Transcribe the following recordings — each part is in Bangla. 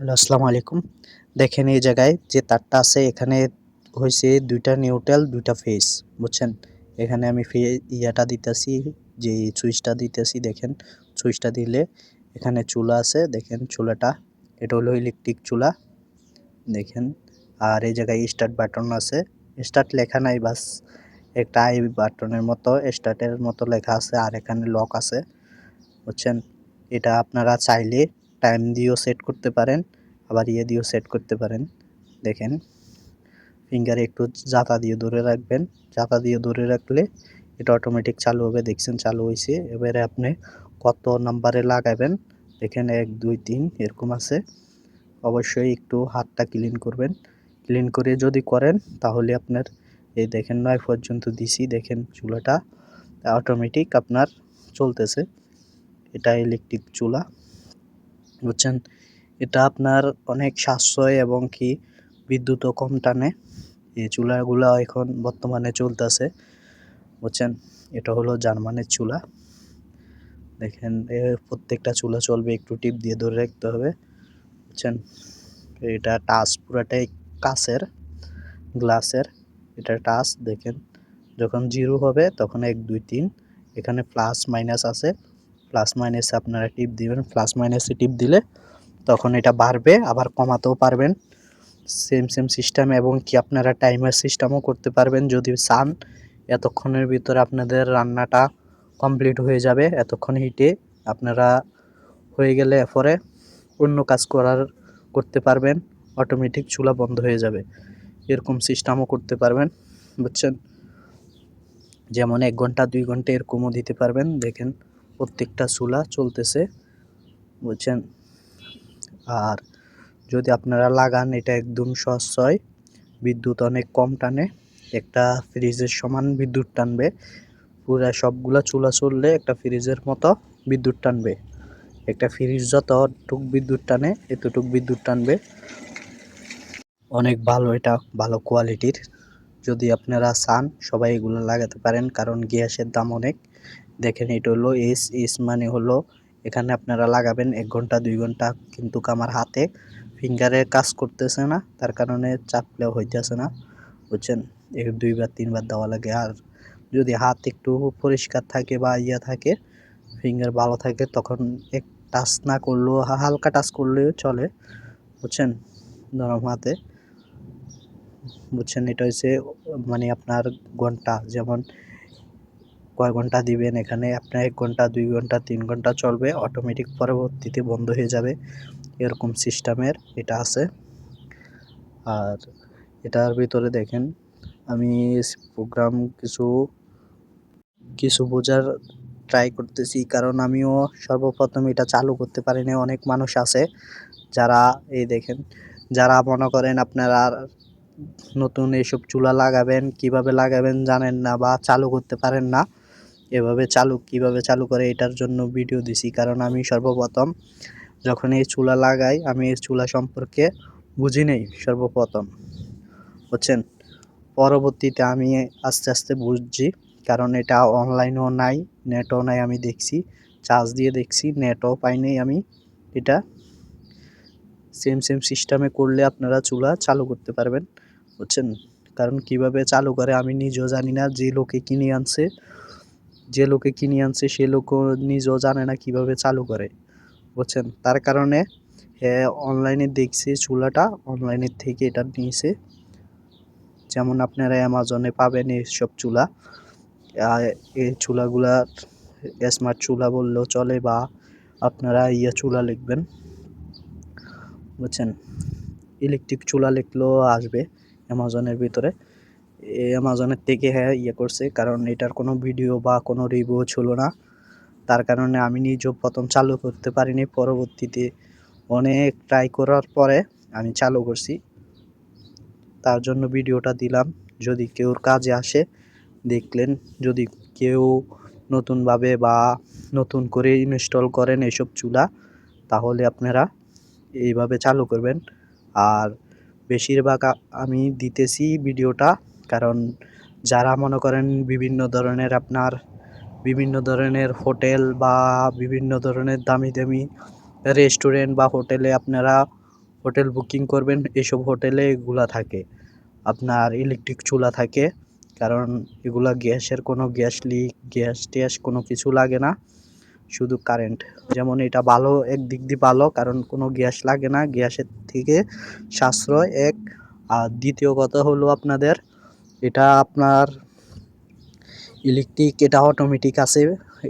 হ্যালো, আসসালামু আলাইকুম। দেখেন এই জায়গায় যে তারটা আছে, এখানে হয়েছে দুইটা নিউট্রাল, দুইটা ফেস বুঝছেন? এখানে আমি ফে ইয়াটা দিতেছি, যে সুইচটা দিতেছি, দেখেন? সুইচটা দিলে এখানে চুলা আছে, দেখেন? চুলাটা, এটা হলো ইলেকট্রিক চুলা, দেখেন? আর এই জায়গায় স্টার্ট বাটন আছে, স্টার্ট লেখা নাই, বাস। একটা আই বাটনের মতো, স্টার্টের মতো লেখা আছে, আর এখানে লক আছে, বুঝছেন? এটা আপনারা চাইলে টাইম দিয়েও সেট করতে পারেন, আবার ইয়ে দিয়েও সেট করতে পারেন। দেখেন ফিঙ্গারে একটু জাতা দিয়ে ধরে রাখবেন। জাতা দিয়ে ধরে রাখলে এটা অটোমেটিক চালু হবে। দেখছেন, চালু হয়েছে। এবারে আপনি কত নাম্বারে লাগাবেন? দেখেন, এক, দুই, তিন, এরকম আছে। অবশ্যই একটু হাতটা ক্লিন করবেন। ক্লিন করে যদি করেন, তাহলে আপনার এই দেখেন, নয় পর্যন্ত দিছি। দেখেন, চুলাটা অটোমেটিক আপনার চলতেছে। এটা ইলেকট্রিক চুলা। বুঝছেন? এটা আপনার অনেক সাশ্রয় এবং কি বিদ্যুৎও কম টানে। এই চুলাগুলো এখন বর্তমানে চলতেছে, বুঝছেন? এটা হলো জার্মানের চুলা। দেখেন, এ প্রত্যেকটা চুলা চলবে, একটু টিপ দিয়ে ধরে রাখতে হবে, বুঝছেন? এটা টাচ পুরাটাই কাচের, গ্লাসের, এটা টাচ, দেখেন, যখন জিরো হবে, তখন এক, দুই, তিন, এখানে প্লাস, মাইনাস আছে। প্লাস মাইনাসে আপনারা টিপ দিবেন প্লাস মাইনাসে টিপ দিলে তখন এটা বাড়বে, আবার কমাতেও পারবেন। সেম সেম সিস্টেম এবং কি আপনারা টাইমার সিস্টেমও করতে পারবেন যদি চান। এতক্ষণের ভিতরে আপনাদের রান্নাটা কমপ্লিট হয়ে যাবে, এতক্ষণ হিটে আপনারা হয়ে গেলে পরে অন্য কাজ করার, করতে পারবেন। অটোমেটিক চুলা বন্ধ হয়ে যাবে। এরকম সিস্টেমও করতে পারবেন, বুঝছেন? যেমন এক ঘণ্টা, দুই ঘণ্টা এরকমও দিতে পারবেন, দেখেন। প্রত্যেকটা চুলা চলতেছে, বুঝছেন? আর যদি আপনারা লাগান, এটা একদম সস্তায় বিদ্যুৎ অনেক কম টানে, একটা ফ্রিজের সমান বিদ্যুৎ টানবে। পুরা সবগুলা চুলা চললে একটা ফ্রিজের মতো বিদ্যুৎ টানবে। একটা ফ্রিজ যতটুক বিদ্যুৎ টানে, এতটুক বিদ্যুৎ টানবে। অনেক ভালো এটা, ভালো কোয়ালিটির যদি আপনারা চান, সবাই এগুলো লাগাতে পারেন, কারণ গ্যাসের দাম অনেক। দেখেন এটা হলো এস এস মানে হলো এখানে আপনারা লাগাবেন এক ঘণ্টা, দুই ঘণ্টা কিন্তু আমার হাতে ফিঙ্গারে কাজ করতেছে না, তার কারণে চাপলেও হইতেছে না, বুঝছেন? এক দুইবার, তিনবার দেওয়া লাগে। আর যদি হাত একটু পরিষ্কার থাকে বা ইয়া থাকে ফিঙ্গার ভালো থাকে, তখন এক টাচ না করলেও হালকা টাচ করলেও চলে, বুঝছেন? নরম হাতে, বুঝছেন? এটা হচ্ছে মানে আপনার ঘণ্টা, যেমন কয় ঘণ্টা দিবেন এখানে? আপনার এক ঘণ্টা, দুই ঘণ্টা, তিন ঘণ্টা চলবে অটোমেটিক পরবর্তীতে বন্ধ হয়ে যাবে। এরকম সিস্টেমের এটা আছে। আর এটার ভিতরে দেখেন, আমি প্রোগ্রাম কিছু কিছু বোঝার ট্রাই করতেছি। কারণ আমিও সর্বপ্রথম এটা চালু করতে পারিনি। অনেক মানুষ আছে যারা, এই দেখেন, যারা মনে করেন আপনারা নতুন এইসব চুলা লাগাবেন, কীভাবে লাগাবেন জানেন না বা চালু করতে পারেন না। এভাবে চালু, কীভাবে চালু করে এটার জন্য ভিডিও দিছি। কারণ আমি সর্বপ্রথম যখন এই চুলা লাগাই, আমি এই চুলা সম্পর্কে বুঝি নেই সর্বপ্রথম। বুঝছেন? পরবর্তীতে আমি আস্তে আস্তে বুঝছি, কারণ এটা অনলাইনও নাই নেটও নাই আমি দেখছি চার্জ দিয়ে দেখছি নেটও পাইনি আমি। এটা সেম সেম সিস্টেমে করলে আপনারা চুলা চালু করতে পারবেন। বুঝছেন? কারণ কীভাবে চালু করে আমি নিজেও জানি না, যে লোকে কিনে আনছে যে লোকে কিনে আনছে, সে লোকও নিজেও জানে না কীভাবে চালু করে, বুঝছেন? তার কারণে অনলাইনে দেখছে চুলাটা অনলাইনের থেকে এটা নিয়েছে। যেমন আপনারা অ্যামাজনে পাবেন এইসব চুলা। এই চুলাগুলা স্মার্ট চুলা বললেও চলে বা আপনারা ইয়ে চুলা লিখবেন, বুঝছেন? ইলেকট্রিক চুলা লিখলেও আসবে অ্যামাজনের ভিতরে। অ্যামাজনের থেকে হ্যাঁ ইয়ে করছে। কারণ এটার কোনো ভিডিও বা কোনো রিভিউ ছিল না। তার কারণে আমি নিজেও প্রথম চালু করতে পারিনি। পরবর্তীতে অনেক ট্রাই করার পরে আমি চালু করছি। তার জন্য ভিডিওটা দিলাম। যদি কেউ কাজে আসে, দেখলেন। যদি কেউ নতুনভাবে বা নতুন করে ইনস্টল করেন এসব চুলা, তাহলে আপনারা এইভাবে চালু করবেন। আর বেশিরভাগ আমি দিতেছি ভিডিওটা কারণ যারা মনে করেন বিভিন্ন ধরনের আপনার, বিভিন্ন ধরনের হোটেল বা বিভিন্ন ধরনের দামি দামি রেস্টুরেন্ট বা হোটেলে আপনারা হোটেল বুকিং করবেন, এসব হোটেলে এগুলা থাকে। আপনার ইলেকট্রিক চুলা থাকে, কারণ এগুলা গ্যাসের কোনো গ্যাস লিক গ্যাস ট্যাস কোনো কিছু লাগে না, শুধু কারেন্ট যেমন এটা ভালো একদিক দিয়ে ভালো, কারণ কোনো গ্যাস লাগে না, গ্যাসের থেকে সাশ্রয় এক। আর দ্বিতীয় কথা হলো আপনাদের এটা আপনার ইলেকট্রিক এটা অটোমেটিক আছে।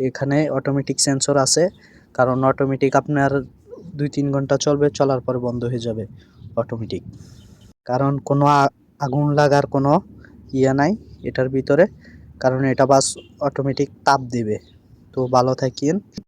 এখানে অটোমেটিক সেন্সর আছে, কারণ অটোমেটিক আপনার দুই তিন ঘণ্টা চলবে, চলার পর বন্ধ হয়ে যাবে অটোমেটিক কারণ কোনো আগুন লাগার কোনো ইয়ে নাই এটার ভিতরে, কারণ এটা বাস অটোমেটিক তাপ দেবে। তো ভালো থাকেন